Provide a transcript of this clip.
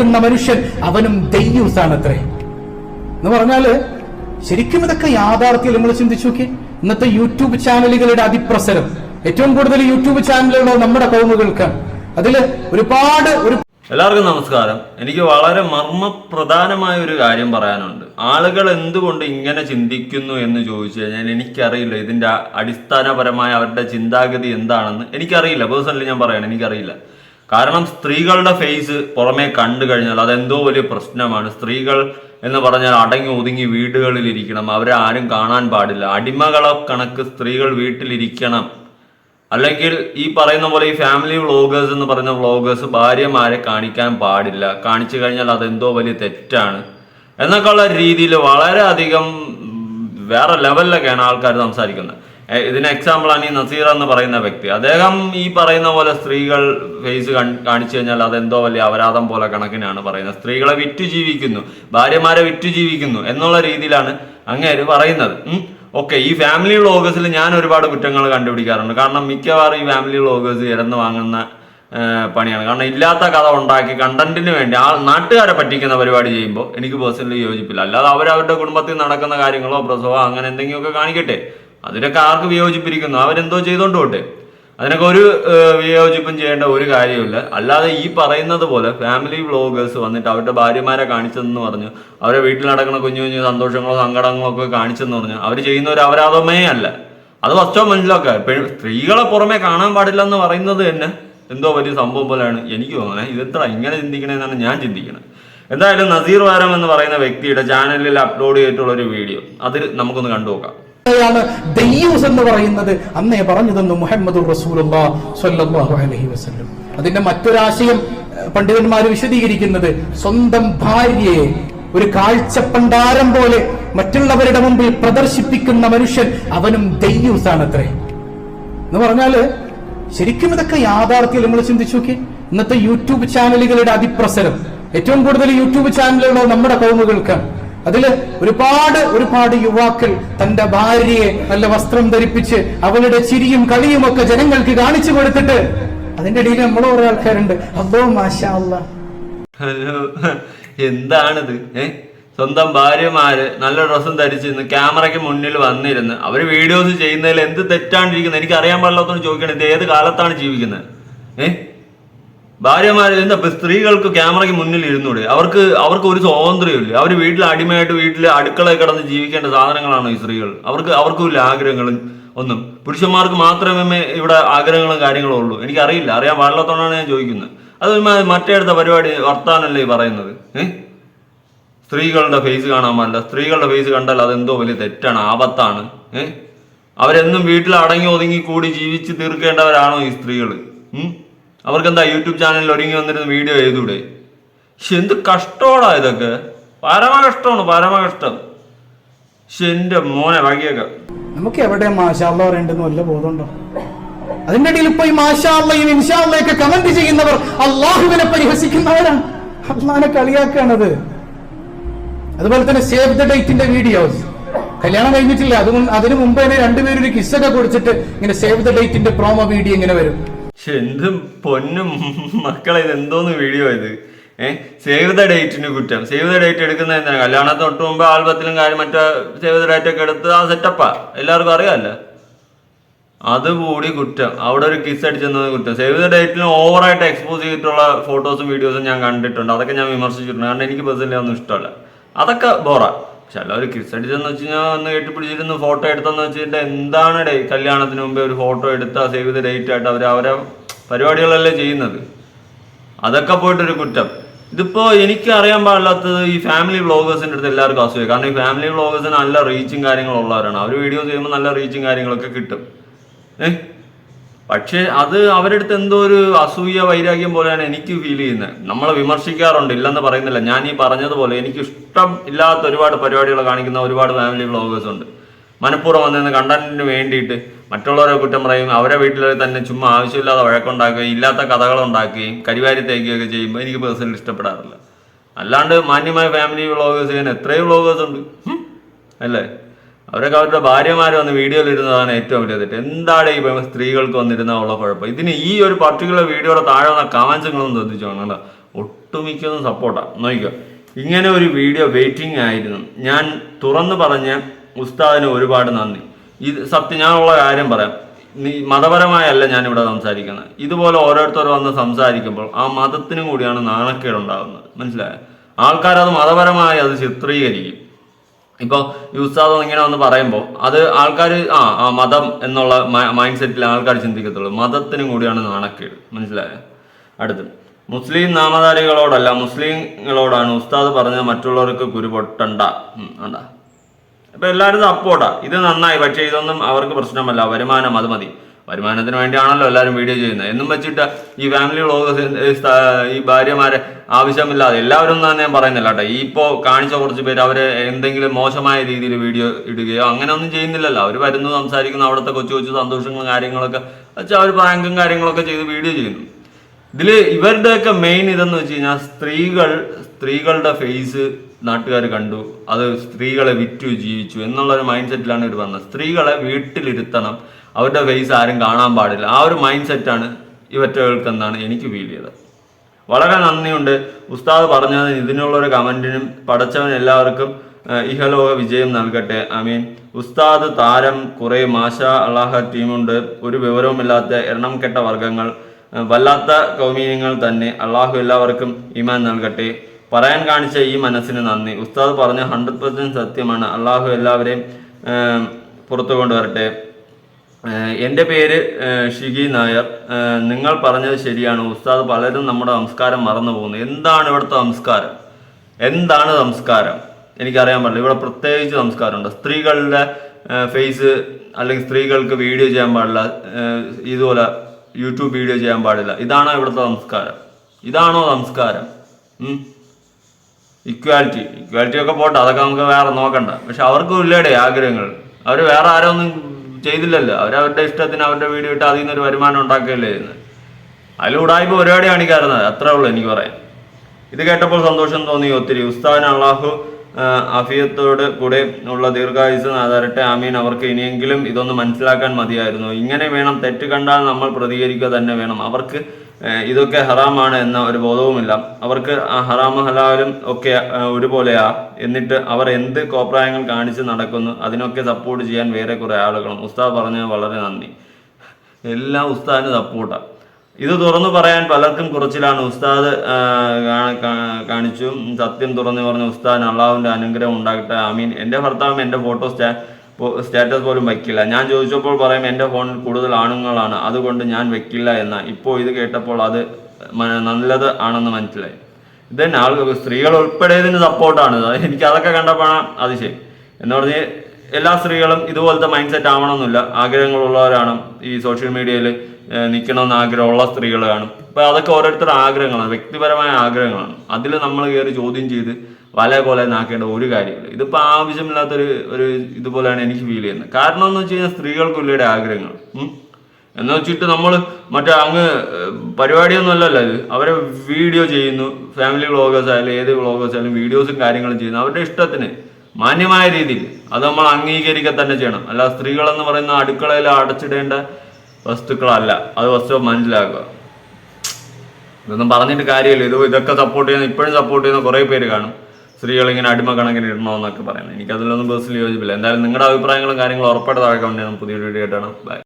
പ്രദർശിപ്പിക്കുന്ന മനുഷ്യൻ അവനും ദയ്യൂസാണത്രേ എന്ന് പറഞ്ഞാൽ ശരിക്കും ഇതൊക്കെ യാഥാർത്ഥ്യം നമ്മൾ ചിന്തിച്ചു നോക്കി ഇന്നത്തെ യൂട്യൂബ് ചാനലുകളുടെ അതിപ്രസരം. ഏറ്റവും കൂടുതൽ യൂട്യൂബ് ചാനലുകൾ നമ്മുടെ കൗമുകൾക്കാണ്. അതിൽ ഒരുപാട് ഒരു എല്ലാവർക്കും നമസ്കാരം. എനിക്ക് വളരെ മർമ്മപ്രധാനമായ ഒരു കാര്യം പറയാനുണ്ട്. ആളുകൾ എന്തുകൊണ്ട് ഇങ്ങനെ ചിന്തിക്കുന്നു എന്ന് ചോദിച്ചു കഴിഞ്ഞാൽ എനിക്കറിയില്ല ഇതിന്റെ അടിസ്ഥാനപരമായ അവരുടെ ചിന്താഗതി എന്താണെന്ന് എനിക്കറിയില്ല. പേഴ്സണലി ഞാൻ പറയണം എനിക്കറിയില്ല. കാരണം സ്ത്രീകളുടെ ഫേസ് പുറമേ കണ്ടു കഴിഞ്ഞാൽ അതെന്തോ വലിയ പ്രശ്നമാണ്. സ്ത്രീകൾ എന്ന് പറഞ്ഞാൽ അടങ്ങി ഒതുങ്ങി വീടുകളിൽ ഇരിക്കണം. അവരെ ആരും കാണാൻ പാടില്ല. അടിമകളെ കണക്ക് സ്ത്രീകൾ വീട്ടിലിരിക്കണം. അല്ലെങ്കിൽ ഈ പറയുന്ന പോലെ ഈ ഫാമിലി വ്ളോഗേഴ്സ് എന്ന് പറയുന്ന വ്ളോഗേഴ്സ് ഭാര്യമാരെ കാണിക്കാൻ പാടില്ല. കാണിച്ചു കഴിഞ്ഞാൽ അതെന്തോ വലിയ തെറ്റാണ്. എന്നൊക്കെയുള്ള രീതിയിൽ വളരെയധികം വേറെ ലെവലിലൊക്കെയാണ് ആൾക്കാർ സംസാരിക്കുന്നത്. ഇതിന് എക്സാമ്പിളാണ് ഈ നസീർ എന്ന് പറയുന്ന വ്യക്തി. അദ്ദേഹം ഈ പറയുന്ന പോലെ സ്ത്രീകൾ ഫേസ് കാണിച്ചു കഴിഞ്ഞാൽ അതെന്തോ വലിയ അപരാധം പോലെ കണക്കിനാണ് പറയുന്നത്. സ്ത്രീകളെ വിറ്റു ജീവിക്കുന്നു ഭാര്യമാരെ വിറ്റു ജീവിക്കുന്നു എന്നുള്ള രീതിയിലാണ് അങ്ങേര് പറയുന്നത്. ഓക്കെ ഈ ഫാമിലി വ്ളോഗേഴ്സിൽ ഞാൻ ഒരുപാട് കുറ്റങ്ങൾ കണ്ടുപിടിക്കാറുണ്ട്. കാരണം മിക്കവാറും ഈ ഫാമിലി വ്ളോഗേഴ്സ് ഇരന്ന് വാങ്ങുന്ന പണിയാണ്. കാരണം ഇല്ലാത്ത കഥ ഉണ്ടാക്കി കണ്ടന്റിന് വേണ്ടി ആ നാട്ടുകാരെ പറ്റിക്കുന്ന പരിപാടി ചെയ്യുമ്പോൾ എനിക്ക് പേഴ്സണലി യോജിപ്പില്ല. അല്ലാതെ അവരവരുടെ കുടുംബത്തിൽ നടക്കുന്ന കാര്യങ്ങളോ പ്രസവോ അങ്ങനെ എന്തെങ്കിലുമൊക്കെ കാണിക്കട്ടെ. അതിനൊക്കെ ആർക്ക് വിയോജിപ്പിരിക്കുന്നു? അവരെന്തോ ചെയ്തോണ്ട് പോട്ടെ. അതിനൊക്കെ ഒരു വിയോജിപ്പും ചെയ്യേണ്ട ഒരു കാര്യമില്ല അല്ലാതെ ഈ പറയുന്നത് പോലെ ഫാമിലി വ്ളോഗേഴ്സ് വന്നിട്ട് അവരുടെ ഭാര്യമാരെ കാണിച്ചതെന്ന് പറഞ്ഞു അവരെ വീട്ടിൽ നടക്കുന്ന കുഞ്ഞു കുഞ്ഞു സന്തോഷങ്ങളോ സങ്കടങ്ങളോ ഒക്കെ കാണിച്ചെന്ന് പറഞ്ഞു അവർ ചെയ്യുന്ന ഒരു അപരാധമേ അല്ല. അത് ഫസ്റ്റോ മനസ്സിലാക്കുക. സ്ത്രീകളെ പുറമെ കാണാൻ പാടില്ല എന്ന് പറയുന്നത് തന്നെ എന്തോ വലിയ സംഭവം പോലെയാണ്. എനിക്ക് തോന്നുന്നത് ഇതെത്ര ഇങ്ങനെ ചിന്തിക്കണമെന്നാണ് ഞാൻ ചിന്തിക്കുന്നത് എന്തായാലും നസീർ വാരം എന്ന് പറയുന്ന വ്യക്തിയുടെ ചാനലിൽ അപ്ലോഡ് ചെയ്തിട്ടുള്ള ഒരു വീഡിയോ അതിൽ നമുക്കൊന്ന് കണ്ടു നോക്കാം ാണ് ദയ്യൂസ് എന്ന് പറയുന്നത്. അന്നേ പറഞ്ഞു തന്നു മുഹമ്മദ് അതിന്റെ മറ്റൊരാശയം പണ്ഡിതന്മാർ വിശദീകരിക്കുന്നത് സ്വന്തം ഭാര്യയെ ഒരു കാഴ്ചപ്പണ്ടാരം പോലെ മറ്റുള്ളവരുടെ മുമ്പിൽ പ്രദർശിപ്പിക്കുന്ന മനുഷ്യൻ അവനും ദയ്യൂസാണത്രേ. എന്ന് പറഞ്ഞാൽ ശരിക്കും ഇതൊക്കെ യാഥാർത്ഥ്യം നമ്മൾ ചിന്തിച്ചു നോക്കി ഇന്നത്തെ യൂട്യൂബ് ചാനലുകളുടെ അതിപ്രസരം. ഏറ്റവും കൂടുതൽ യൂട്യൂബ് ചാനലുകളോ നമ്മുടെ കൗമുകൾക്കാണ്. അതിൽ ഒരുപാട് ഒരുപാട് യുവാക്കൾ തന്റെ ഭാര്യയെ നല്ല വസ്ത്രം ധരിപ്പിച്ച് അവളുടെ ചിരിയും കളിയും ഒക്കെ ജനങ്ങൾക്ക് കാണിച്ചു കൊടുത്തിട്ട് അതിന്റെ ഇടയിൽ നമ്മൾ കുറെ ആൾക്കാരുണ്ട്. അബ്ബോ മാഷാ എന്താണിത്? ഏ? സ്വന്തം ഭാര്യമാര് നല്ല ഡ്രസ്സും ധരിച്ചിരുന്ന് ക്യാമറയ്ക്ക് മുന്നിൽ വന്നിരുന്ന്. അവർ വീഡിയോസ് ചെയ്യുന്നതിൽ എന്ത് തെറ്റാണ്ടിരിക്കുന്നത് എനിക്ക് അറിയാൻ പാടില്ലാത്തോണ്ട് ചോദിക്കണം ഇത് ഏത് കാലത്താണ് ജീവിക്കുന്നത്? ഏ? ഭാര്യമാര് നിന്ന് ഇപ്പൊ സ്ത്രീകൾക്ക് ക്യാമറയ്ക്ക് മുന്നിൽ ഇരുന്നൂടെ. അവർക്ക് അവർക്ക് ഒരു സ്വാതന്ത്ര്യമില്ല അവർ വീട്ടിൽ അടിമയായിട്ട് വീട്ടിൽ അടുക്കളയിൽ കിടന്ന് ജീവിക്കേണ്ട സാധനങ്ങളാണോ ഈ സ്ത്രീകൾ. അവർക്ക് അവർക്കും ഇല്ല ആഗ്രഹങ്ങളും ഒന്നും. പുരുഷന്മാർക്ക് മാത്രമേ ഇവിടെ ആഗ്രഹങ്ങളും കാര്യങ്ങളും ഉള്ളൂ. എനിക്കറിയില്ല. അറിയാൻ പാടില്ലാത്തതുകൊണ്ടാണ് ഞാൻ ചോദിക്കുന്നത്. അത് മറ്റേടുത്ത പരിപാടി വർത്താനല്ലേ പറയുന്നത്? ഏഹ് സ്ത്രീകളുടെ ഫേസ് കാണാൻ പാടില്ല. സ്ത്രീകളുടെ ഫേസ് കണ്ടാൽ അതെന്തോ വലിയ തെറ്റാണ് ആപത്താണ്. ഏഹ് അവരെന്നും വീട്ടിൽ അടങ്ങി ഒതുങ്ങി കൂടി ജീവിച്ച് തീർക്കേണ്ടവരാണോ ഈ സ്ത്രീകൾ അവർക്കെന്താ യൂട്യൂബ് ചാനലിൽ ഒരുങ്ങി വന്നിരുന്ന വീഡിയോ ചെയ്തൂടെ പക്ഷെ എന്ത് കഷ്ടോടാ ഇതൊക്കെ. പരമ കഷ്ടമാണ് പരമ കഷ്ടം. പക്ഷെ എന്റെ മോനെ വഴിയൊക്കെ. നമുക്ക് എവിടെ മാഷാള്ള പറയേണ്ടെന്ന് വല്ല ബോധമുണ്ടോ? അതിന്റെ ഇടയിൽ ഇപ്പൊ ഈ മാഷാള്ളയും ഇൻഷാള്ളയൊക്കെ കമന്റ് ചെയ്യുന്നവർ അള്ളാഹുവിനെ പരിഹസിക്കുന്നവരാണ് അള്ളാഹിനെ കളിയാക്കാണത്. അതുപോലെ തന്നെ സേവ് ദ ഡേറ്റിന്റെ വീഡിയോസ് കല്യാണം കഴിഞ്ഞിട്ടില്ല. അതുകൊണ്ട് അതിനു മുമ്പ് തന്നെ രണ്ടുപേരും ഒരു കിസ്സൊക്കെ കുടിച്ചിട്ട് ഇങ്ങനെ സേവ് ദ ഡേറ്റിന്റെ പ്രോമോ വീഡിയോ ഇങ്ങനെ വരും. പക്ഷെ എന്ത് പൊന്നും മക്കളെ ഇത് എന്തോന്ന് വീഡിയോ ഇത് ഏഹ് സേവ് ദ ഡേറ്റിന് കുറ്റം. സേവ് ദ ഡേറ്റ് എടുക്കുന്ന എന്തിനാ? കല്യാണത്തിന് തൊട്ട് മുമ്പ് ആൽബത്തിലും കാര്യം മറ്റേ സേവ് ദ ഡേറ്റ് ഒക്കെ എടുത്ത് ആ സെറ്റപ്പാ എല്ലാവർക്കും അറിയാമല്ലോ? അതുകൂടി കുറ്റം. അവിടെ ഒരു കിസ് അടിച്ചെന്നത് കുറ്റം. സേവ് ദ ഡേറ്റിന് ഓവറായിട്ട് എക്സ്പോസ് ചെയ്തിട്ടുള്ള ഫോട്ടോസും വീഡിയോസും ഞാൻ കണ്ടിട്ടുണ്ട്. അതൊക്കെ ഞാൻ വിമർശിച്ചിട്ടുണ്ട്. കാരണം എനിക്ക് പേഴ്സണലി ഒന്നും ഇഷ്ടമല്ല. അതൊക്കെ ബോറ. പക്ഷെ അല്ല ഒരു കിസ് അടിച്ചെന്ന് വെച്ച് ഞാൻ ഒന്ന് കെട്ടിപ്പിടിച്ചിരുന്ന് ഫോട്ടോ എടുത്തെന്ന് വെച്ചിട്ട് എന്താണ് ഡേ കല്യാണത്തിന് മുമ്പേ ഒരു ഫോട്ടോ എടുത്ത സേവ് ദ ഡേറ്റ് ആയിട്ട് അവർ അവരെ പരിപാടികളല്ലേ ചെയ്യുന്നത്? അതൊക്കെ പോയിട്ടൊരു കുറ്റം. ഇതിപ്പോൾ എനിക്ക് അറിയാൻ പാടില്ലാത്തത് ഈ ഫാമിലി വ്ളോഗേഴ്സിന്റെ അടുത്ത് എല്ലാവർക്കും അസൂയ. കാരണം ഈ ഫാമിലി വ്ളോഗേഴ്സിന് നല്ല റീച്ചും കാര്യങ്ങളുള്ളവരാണ് അവർ വീഡിയോസ് ചെയ്യുമ്പോൾ നല്ല റീച്ചും കാര്യങ്ങളൊക്കെ കിട്ടും. ഏഹ് പക്ഷേ അത് അവരുടെ അടുത്ത് എന്തോ ഒരു അസൂയ വൈരാഗ്യം പോലെയാണ് എനിക്ക് ഫീൽ ചെയ്യുന്നത്. നമ്മളെ വിമർശിക്കാറുണ്ട്. ഇല്ലെന്ന് പറയുന്നില്ല. ഞാൻ ഈ പറഞ്ഞതുപോലെ എനിക്ക് ഇഷ്ടം ഇല്ലാത്ത ഒരുപാട് പരിപാടികൾ കാണിക്കുന്ന ഒരുപാട് ഫാമിലി വ്ളോഗേഴ്സ് ഉണ്ട്. മനഃപൂർവം വന്നിരുന്ന കണ്ടന്റിന് വേണ്ടിയിട്ട് മറ്റുള്ളവരെ കുറ്റം പറയും അവരെ വീട്ടിൽ തന്നെ ചുമ്മാ ആവശ്യമില്ലാതെ വഴക്കുണ്ടാക്കുകയും ഇല്ലാത്ത കഥകൾ ഉണ്ടാക്കുകയും കരിവാരി തേക്കുകയൊക്കെ ചെയ്യുമ്പോൾ എനിക്ക് പേഴ്സണലി ഇഷ്ടപ്പെടാറില്ല. അല്ലാണ്ട് മാന്യമായ ഫാമിലി വ്ളോഗേഴ്സ് ചെയ്യാൻ എത്രയോ വ്ളോഗേഴ്സ് ഉണ്ട്. അല്ലേ? അവരൊക്കെ അവരുടെ ഭാര്യമാർ വന്ന് വീഡിയോയിൽ ഇരുന്നതാണ് ഏറ്റവും വലിയ തെറ്റ്. എന്താണ് ഈ സ്ത്രീകൾക്ക് വന്നിരുന്ന ഉള്ള കുഴപ്പം? ഇതിന് ഈ ഒരു പർട്ടിക്കുലർ വീഡിയോയുടെ താഴെ വന്ന കമൻസ് നിങ്ങളൊന്ന് ശ്രദ്ധിച്ചു കേട്ടോ. ഒട്ടുമിക്കൊന്നും സപ്പോർട്ടാണ് നോക്കിക്കോ. ഇങ്ങനെ ഒരു വീഡിയോ വെയിറ്റിംഗ് ആയിരുന്നു. ഞാൻ തുറന്നു പറഞ്ഞ ഉസ്താദിന് ഒരുപാട് നന്ദി. ഇത് സത്യം ഞാനുള്ള കാര്യം പറയാം. നീ മതപരമായല്ല ഞാനിവിടെ സംസാരിക്കുന്നത്. ഇതുപോലെ ഓരോരുത്തർ വന്ന് സംസാരിക്കുമ്പോൾ ആ മതത്തിനും കൂടിയാണ് നാണക്കേടുണ്ടാകുന്നത്. മനസ്സിലായോ? ആൾക്കാരത് മതപരമായി അത് ചിത്രീകരിക്കും. ഇപ്പോൾ ഉസ്താദം ഇങ്ങനെ വന്ന് പറയുമ്പോൾ അത് ആൾക്കാർ ആ ആ മതം എന്നുള്ള മൈൻഡ് സെറ്റിൽ ആൾക്കാർ ചിന്തിക്കത്തുള്ളൂ. മതത്തിനും കൂടിയാണ് നാണക്കേട്. മനസ്സിലായോ? അടുത്ത് മുസ്ലിം നാമധാരികളോടല്ല മുസ്ലിങ്ങളോടാണ് ഉസ്താദ് പറഞ്ഞത് മറ്റുള്ളവർക്ക് കുരുപൊട്ടണ്ട അപ്പൊ എല്ലാവരും സപ്പോർട്ടാ ഇത് നന്നായി പക്ഷേ ഇതൊന്നും അവർക്ക് പ്രശ്നമല്ല. വരുമാനം അത് മതി. വരുമാനത്തിന് വേണ്ടിയാണല്ലോ എല്ലാവരും വീഡിയോ ചെയ്യുന്നത്. എന്നും വെച്ചിട്ട് ഈ ഫാമിലി വ്ളോഗ് ഈ ഭാര്യമാരെ ആവശ്യമില്ലാതെ എല്ലാവരും ഒന്നും ഞാൻ പറയുന്നില്ല കേട്ടോ. ഈ ഇപ്പോൾ കാണിച്ച കുറച്ച് പേര് അവർ എന്തെങ്കിലും മോശമായ രീതിയിൽ വീഡിയോ ഇടുകയോ അങ്ങനെ ഒന്നും ചെയ്യുന്നില്ലല്ലോ. അവർ വരുന്നു സംസാരിക്കുന്നു അവിടുത്തെ കൊച്ചു കൊച്ചു സന്തോഷങ്ങളും കാര്യങ്ങളൊക്കെ വെച്ചാൽ അവർ പ്രാങ്കും കാര്യങ്ങളൊക്കെ ചെയ്ത് വീഡിയോ ചെയ്യുന്നു. ഇതിൽ ഇവരുടെയൊക്കെ മെയിൻ ഇതെന്ന് വെച്ച് കഴിഞ്ഞാൽ സ്ത്രീകൾ സ്ത്രീകളുടെ ഫേസ് നാട്ടുകാർ കണ്ടു അത് സ്ത്രീകളെ വിറ്റു ജീവിച്ചു എന്നുള്ള ഒരു മൈൻഡ് സെറ്റിലാണ് ഇവർ വന്നത്. സ്ത്രീകളെ വീട്ടിലിരുത്തണം. അവരുടെ ഫേസ് ആരും കാണാൻ പാടില്ല. ആ ഒരു മൈൻഡ് സെറ്റാണ് ഇവറ്റകൾക്കെന്നാണ് എനിക്ക് ഫീൽ ചെയ്തത്. വളരെ നന്ദിയുണ്ട്. ഉസ്താദ് പറഞ്ഞതിന് ഇതിനുള്ളൊരു കമന്റിനും പടച്ചവൻ എല്ലാവർക്കും ഇഹലോക വിജയം നൽകട്ടെ. ഐ മീൻ ഉസ്താദ് താരം കുറെ മാഷ അള്ളാഹ ടീമുണ്ട്. ഒരു വിവരവുമില്ലാത്ത എണ്ണം കെട്ട വർഗങ്ങൾ വല്ലാത്ത കൗമീനങ്ങൾ തന്നെ. അള്ളാഹു എല്ലാവർക്കും ഇമാൻ നൽകട്ടെ. പറയാൻ കാണിച്ച ഈ മനസ്സിന് നന്ദി. ഉസ്താദ് പറഞ്ഞ ഹൺഡ്രഡ് പെർസെന്റ് സത്യമാണ്. അള്ളാഹു എല്ലാവരെയും പുറത്തു കൊണ്ടുവരട്ടെ. എന്റെ പേര് ഷിഗി നായർ. നിങ്ങൾ പറഞ്ഞത് ശരിയാണ്. ഉസ്താദ് പലരും നമ്മുടെ സംസ്കാരം മറന്നു പോകുന്നു. എന്താണ് ഇവിടുത്തെ സംസ്കാരം? എന്താണ് സംസ്കാരം? എനിക്കറിയാൻ പാടില്ല ഇവിടെ പ്രത്യേകിച്ച് സംസ്കാരമുണ്ട്. സ്ത്രീകളുടെ ഫേസ് അല്ലെങ്കിൽ സ്ത്രീകൾക്ക് വീഡിയോ ചെയ്യാൻ പാടില്ല. ഇതുപോലെ യൂട്യൂബ് വീഡിയോ ചെയ്യാൻ പാടില്ല. ഇതാണോ ഇവിടുത്തെ സംസ്കാരം? ഇതാണോ സംസ്കാരം? ഇക്വാലിറ്റി ഇക്വാലിറ്റി ഒക്കെ പോട്ടെ അതൊക്കെ നമുക്ക് വേറെ നോക്കണ്ട. പക്ഷെ അവർക്കും ഇല്ലേടെ ആഗ്രഹങ്ങൾ. അവർ വേറെ ആരോ ഒന്നും ചെയ്തില്ലല്ലോ അവരവരുടെ ഇഷ്ടത്തിന് അവരുടെ വീഡിയോ ഇട്ട് അതിൽ നിന്നൊരു വരുമാനം ഉണ്ടാക്കുകയല്ലേ ചെയ്യുന്നത്. അതിൽ ഉടായ്പ പരിപാടി കാണിക്കാറുന്നത് അത്രേ ഉള്ളൂ എനിക്ക് പറയാൻ. ഇത് കേട്ടപ്പോൾ സന്തോഷം തോന്നി. ഒത്തിരി ഉസ്താദിന് അള്ളാഹു അഫിയത്തോട് കൂടെ ഉള്ള ദീർഘായുസ് തരട്ടെ ആമീൻ. അവർക്ക് ഇനിയെങ്കിലും ഇതൊന്ന് മനസ്സിലാക്കാൻ മതിയായിരുന്നു. ഇങ്ങനെ വേണം തെറ്റ് കണ്ടാൽ നമ്മൾ പ്രതികരിക്കുക തന്നെ വേണം. അവർക്ക് ഇതൊക്കെ ഹറാമാണ് എന്ന ഒരു ബോധവുമില്ല. അവർക്ക് ആ ഹറാമും ഹലാലും ഒക്കെ ഒരുപോലെയാ. എന്നിട്ട് അവർ എന്ത് കോപ്രായങ്ങൾ കാണിച്ച് നടക്കുന്നു അതിനൊക്കെ സപ്പോർട്ട് ചെയ്യാൻ വേറെ കുറെ ആളുകളും. ഉസ്താദ് പറഞ്ഞത് വളരെ നന്ദി. എല്ലാ ഉസ്താദിന് സപ്പോർട്ടാണ് ഇത് തുറന്നു പറയാൻ പലർക്കും കുറച്ചിലാണ്. ഉസ്താദ് കാണിച്ചു. സത്യം തുറന്നു പറഞ്ഞ ഉസ്താദ് അള്ളാഹുവിന്റെ അനുഗ്രഹം ഉണ്ടാകട്ടെ. ആമീൻ. എന്റെ ഭർത്താവും എന്റെ ഫോട്ടോ സ്റ്റാ സ്റ്റാറ്റസ് പോലും വയ്ക്കില്ല ഞാൻ ചോദിച്ചപ്പോൾ പറയും എന്റെ ഫോണിൽ കൂടുതൽ ആണുങ്ങളാണ്. അതുകൊണ്ട് ഞാൻ വെക്കില്ല എന്ന. ഇപ്പോൾ ഇത് കേട്ടപ്പോൾ അത് നല്ലത് ആണെന്ന് മനസ്സിലായി. ഇത് തന്നെ ആൾക്ക് സ്ത്രീകൾ ഉൾപ്പെടെ ഇതിന് സപ്പോർട്ടാണ് എനിക്ക് അതൊക്കെ കണ്ടപ്പോഴാണ് അത് ശരി. എന്ന് പറഞ്ഞ് എല്ലാ സ്ത്രീകളും ഇതുപോലത്തെ മൈൻഡ് സെറ്റ് ആവണമെന്നില്ല. ആഗ്രഹങ്ങളുള്ളവരാണ് ഈ സോഷ്യൽ മീഡിയയിൽ നിൽക്കണമെന്ന് ആഗ്രഹമുള്ള സ്ത്രീകൾ കാണും അപ്പൊ അതൊക്കെ ഓരോരുത്തരുടെ ആഗ്രഹങ്ങളാണ് വ്യക്തിപരമായ ആഗ്രഹങ്ങളാണ്. അതിൽ നമ്മൾ കയറി ചോദ്യം ചെയ്ത് വല പോലെ നാക്കേണ്ട ഒരു കാര്യമില്ല. ഇതിപ്പോൾ ആവശ്യമില്ലാത്തൊരു ഒരു ഇതുപോലെയാണ് എനിക്ക് ഫീൽ ചെയ്യുന്നത്. കാരണം എന്ന് വെച്ച് കഴിഞ്ഞാൽ സ്ത്രീകൾക്കുള്ളിയുടെ ആഗ്രഹങ്ങൾ. എന്ന് വെച്ചിട്ട് നമ്മൾ മറ്റേ അങ്ങ് പരിപാടിയൊന്നും അല്ലല്ലോ ഇത്. അവരെ വീഡിയോ ചെയ്യുന്നു ഫാമിലി വ്ളോഗേഴ്സ് ആയാലും ഏത് വ്ളോഗേഴ്സ് ആയാലും വീഡിയോസും കാര്യങ്ങളും ചെയ്യുന്നു. അവരുടെ ഇഷ്ടത്തിന് മാന്യമായ രീതിയിൽ. അത് നമ്മൾ അംഗീകരിക്കുക തന്നെ ചെയ്യണം. അല്ല സ്ത്രീകളെന്ന് പറയുന്ന അടുക്കളയിൽ അടച്ചിടേണ്ട വസ്തുക്കളല്ല. അത് വസ്തു മനസ്സിലാക്കുക. ഇതൊന്നും പറഞ്ഞിട്ട് കാര്യമില്ല. ഇത് ഇതൊക്കെ സപ്പോർട്ട് ചെയ്യുന്ന ഇപ്പോഴും സപ്പോർട്ട് ചെയ്യുന്ന കുറേ പേര് കാണും. സ്ത്രീകൾ ഇങ്ങനെ അടിമ കണക്കിന് ഇടണമെന്നൊക്കെ പറയുന്നത്. എനിക്ക് അതിലൊന്നും യോജിപ്പില്ല. എന്തായാലും നിങ്ങളുടെ അഭിപ്രായങ്ങളും കാര്യങ്ങളും ഉറപ്പായിട്ട് താഴെ കണ്ടു പുതിയ വീഡിയോ ആയിട്ടാണ് ബൈ